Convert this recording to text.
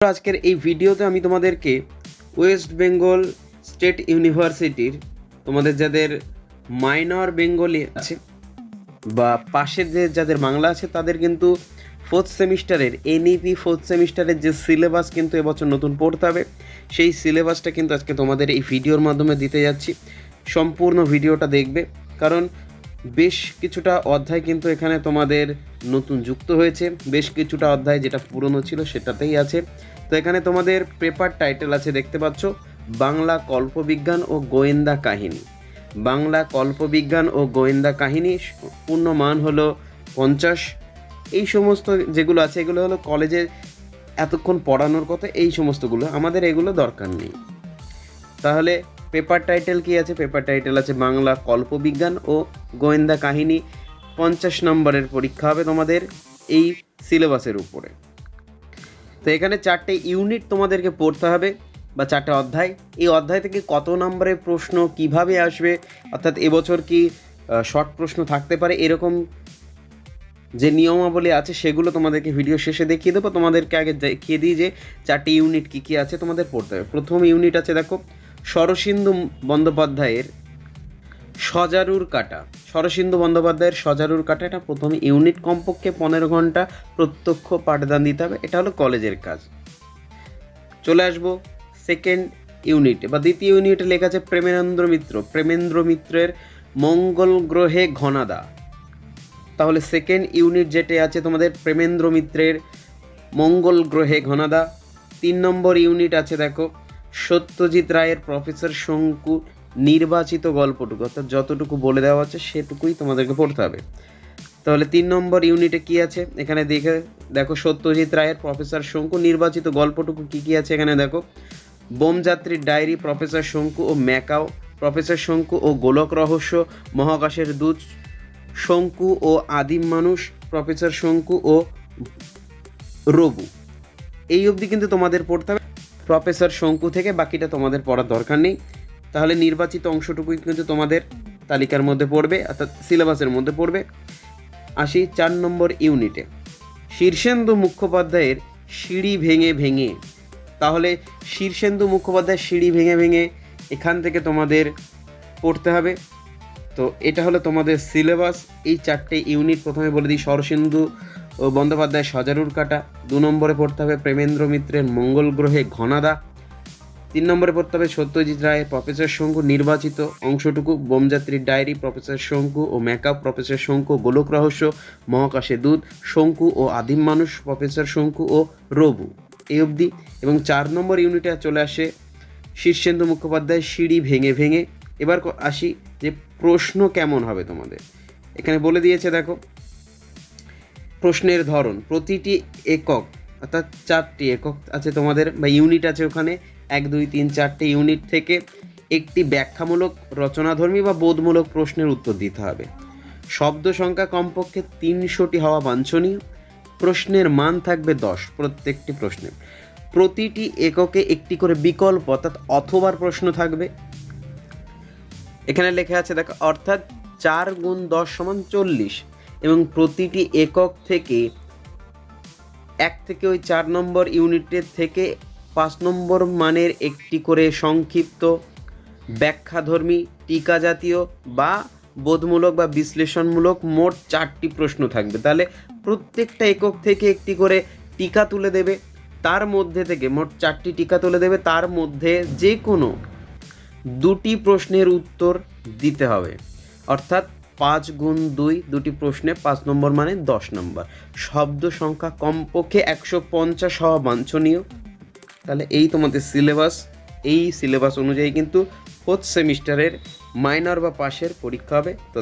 আজকের এই ভিডিওতে আমি তোমাদেরকে ওয়েস্ট বেঙ্গল স্টেট ইউনিভার্সিটির তোমাদের যাদের মাইনর বেঙ্গলি আছে বা পাশের যে যাদের বাংলা আছে, তাদের কিন্তু ফোর্থ সেমিস্টারের এনইপি ফোর্থ সেমিস্টারের যে সিলেবাস কিন্তু এবছর নতুন পড়তে হবে। সেই সিলেবাসটা কিন্তু আজকে তোমাদের এই ভিডিওর মাধ্যমে দিতে যাচ্ছি। সম্পূর্ণ ভিডিওটা দেখবে। কারণ বেশ কিছুটা অধ্যায় কিন্তু এখানে তোমাদের নতুন যুক্ত হয়েছে। বেশ কিছুটা অধ্যায় যেটা পুরনো ছিল সেটাতেই আছে। তো এখানে তোমাদের পেপার টাইটেল আছে, দেখতে পাচ্ছ, বাংলা কল্পবিজ্ঞান ও গোয়েন্দা কাহিনী। বাংলা কল্পবিজ্ঞান ও গোয়েন্দা কাহিনী, পূর্ণ মান হলো পঞ্চাশ। এই সমস্ত যেগুলো আছে, এগুলো হলো কলেজে এতক্ষণ পড়ানোর কথা, এই সমস্তগুলো। আমাদের এগুলো দরকার নেই। তাহলে পেপার টাইটেল কি আছে? পেপার টাইটেল আছে বাংলা কল্পবিজ্ঞান ও গোয়েন্দা কাহিনী পঞ্চাশ নম্বরের পরীক্ষা হবে তোমাদের এই সিলেবাসের উপরে। তো এখানে চারটে ইউনিট তোমাদেরকে পড়তে হবে বা চারটে অধ্যায়। এই অধ্যায় থেকে কত নম্বরের প্রশ্ন কীভাবে আসবে? অর্থাৎ এবছর কি শর্ট প্রশ্ন থাকতে পারে? এরকম যে নিয়মাবলী আছে সেগুলো তোমাদেরকে ভিডিও শেষে দেখিয়ে দেবো। তোমাদেরকে আগে দেখিয়ে দিই যে চারটি ইউনিট কী কী আছে তোমাদের পড়তে হবে। প্রথম ইউনিট আছে দেখো শরসিন্ধু বন্দ্যোপাধ্যায়ের সজারুর কাটা। শরসিন্ধু বন্দ্যোপাধ্যায়ের সজারুর কাটা এটা প্রথম ইউনিট কমপক্ষে পনেরো ঘণ্টা প্রত্যক্ষ পাঠদান দিতে হবে, এটা হলো কলেজের কাজ। চলে আসব সেকেন্ড ইউনিট বা দ্বিতীয় ইউনিটে লেখা আছে প্রেমেন্দ্র মিত্র। প্রেমেন্দ্র মিত্রের মঙ্গল গ্রহে ঘনাদা। তাহলে সেকেন্ড ইউনিট যেটা আছে তোমাদের প্রেমেন্দ্র মিত্রের মঙ্গল গ্রহে ঘনাদা। তিন নম্বর ইউনিট আছে দেখো, সত্যজিৎ রায়ের প্রফেসর শঙ্কু নির্বাচিত গল্পটুকু, অর্থাৎ যতটুকু বলে দেওয়া আছে সেটুকুই তোমাদেরকে পড়তে হবে। তাহলে তিন নম্বর ইউনিটে কি আছে? এখানে দেখে দেখো সত্যজিৎ রায়ের প্রফেসর শঙ্কু, নির্বাচিত গল্পটুকু কি কি আছে এখানে দেখো? বোমযাত্রীর ডায়েরি, প্রফেসর শঙ্কু ও ম্যাকাও, প্রফেসর শঙ্কু ও গোলক রহস্য, মহাকাশের দূত শঙ্কু ও আদিম মানুষ, প্রফেসর শঙ্কু ও রবু এই অবধি কিন্তু তোমাদের পড়তে হবে। প্রফেসর শঙ্কু থেকে বাকিটা তোমাদের পড়ার দরকার নেই। তাহলে নির্বাচিত অংশটুকুই কিন্তু তোমাদের তালিকার মধ্যে পড়বে, অর্থাৎ সিলেবাসের মধ্যে পড়বে। আসি চার নম্বর ইউনিটে। শীর্ষেন্দু মুখোপাধ্যায়ের সিঁড়ি ভেঙে ভেঙে। তাহলে শীর্ষেন্দু মুখোপাধ্যায়ের সিঁড়ি ভেঙে ভেঙে এখান থেকে তোমাদের পড়তে হবে। তো এটা হলো তোমাদের সিলেবাস। এই চারটে ইউনিট প্রথমে বলে দিই সরসিন্ধু ও বন্দ্যোপাধ্যায় সজারুর কাটা। দু নম্বরে পড়তে হবে প্রেমেন্দ্র মিত্রের মঙ্গল গ্রহে ঘনাদা। তিন নম্বরে পড়তে হবে সত্যজিৎ রায়ের প্রফেসর শঙ্কু নির্বাচিত। অংশটুকু বোমযাত্রীর ডায়েরি, প্রফেসর শঙ্কু ও মেকআপ প্রফেসর শঙ্কু গোলক রহস্য, মহাকাশে দুধ শঙ্কু ও আদিম মানুষ, প্রফেসর শঙ্কু ও রবু। এই অবধি। এবং চার নম্বর ইউনিটে চলে আসে শীর্ষেন্দু মুখোপাধ্যায়, সিঁড়ি ভেঙে ভেঙে। এবার আসি যে প্রশ্ন কেমন হবে তোমাদের? এখানে বলে দিয়েছে, দেখো। প্রশ্নের ধরন, প্রতিটি একক, অর্থাৎ চারটি একক আছে তোমাদের, বা ইউনিট আছে ওখানে এক, দুই, তিন, চারটে ইউনিট থেকে একটি ব্যাখ্যামূলক, রচনাধর্মী বা বোধমূলক প্রশ্নের উত্তর দিতে হবে। শব্দ সংখ্যা কমপক্ষে তিনশোটি হওয়া বাঞ্ছনীয়। প্রশ্নের মান থাকবে দশ প্রত্যেকটি প্রশ্নে প্রতিটি এককে একটি করে বিকল্প, অর্থাৎ অথবার প্রশ্ন থাকবে। এখানে লেখা আছে, দেখো, অর্থাৎ চার গুণ দশ সমান চল্লিশ এবং প্রতিটি একক থেকে এক থেকে ওই চার নম্বর ইউনিটের থেকে পাঁচ নম্বর মানের একটি করে সংক্ষিপ্ত ব্যাখ্যাধর্মী, টিকা জাতীয় বা বোধমূলক বা বিশ্লেষণমূলক মোট চারটি প্রশ্ন থাকবে। তাহলে প্রত্যেকটা একক থেকে একটি করে টিকা তুলে দেবে। তার মধ্যে থেকে মোট চারটি টিকা তুলে দেবে। তার মধ্যে যে কোনো দুটি প্রশ্নের উত্তর দিতে হবে। অর্থাৎ পাঁচ গুণ দুই, দুটি প্রশ্নে পাঁচ নম্বর মানে দশ নম্বর। শব্দ সংখ্যা কমপক্ষে একশো পঞ্চাশ হওয়া বাঞ্ছনীয়। তাহলে এই তোমাদের সিলেবাস এই সিলেবাস অনুযায়ী কিন্তু ফোর্থ সেমিস্টারের মাইনর বা পাশের পরীক্ষা হবে। তো